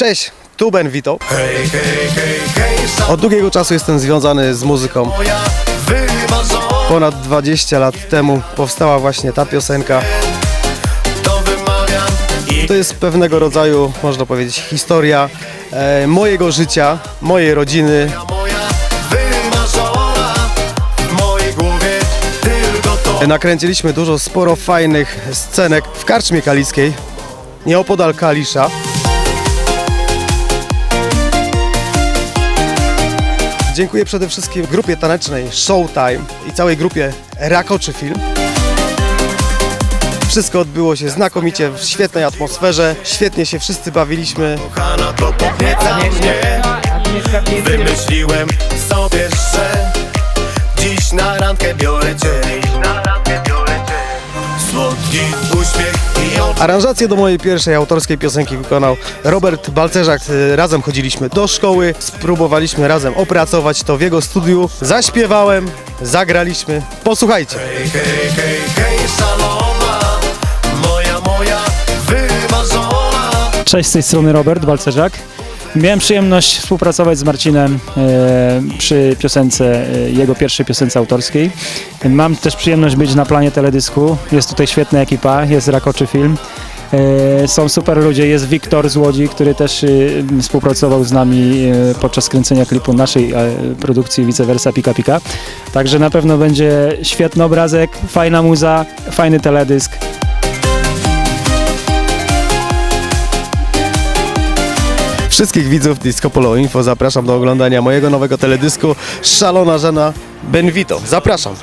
Cześć, tu Ben Vito. Hej, hej, hej, hej, Od długiego czasu jestem związany z muzyką. Ponad 20 lat temu powstała właśnie ta piosenka. To jest pewnego rodzaju, można powiedzieć, historia e, mojego życia, mojej rodziny. Nakręciliśmy dużo, sporo fajnych scenek w Karczmie Kalickiej, nieopodal Kalisza. Dziękuję przede wszystkim grupie tanecznej Showtime i całej grupie Rakoczy Film. Wszystko odbyło się znakomicie, w świetnej atmosferze, świetnie się wszyscy bawiliśmy. Kochana to podnieca mnie Wymyśliłem sobie, Aranżację do mojej pierwszej autorskiej piosenki wykonał Robert Balcerzak. Y, Razem chodziliśmy do szkoły, spróbowaliśmy razem opracować to w jego studiu. Zaśpiewałem, zagraliśmy. Posłuchajcie. Hej, hej, hej, hej, Moja, moja wymarzona Cześć, z tej strony Robert Balcerzak. Miałem przyjemność współpracować z Marcinem e, przy piosence, e, jego pierwszej piosence autorskiej. Mam też przyjemność być na planie teledysku. Jest tutaj świetna ekipa, jest Rakoczy Film. E, są super ludzie, jest Wiktor z Łodzi, który też współpracował z nami podczas kręcenia klipu naszej produkcji Vice Versa Pika Pika. Także na pewno będzie świetny obrazek, fajna muza, fajny teledysk. Wszystkich widzów Disco Polo Info zapraszam do oglądania mojego nowego teledysku Szalona Żena Benvito. Zapraszam.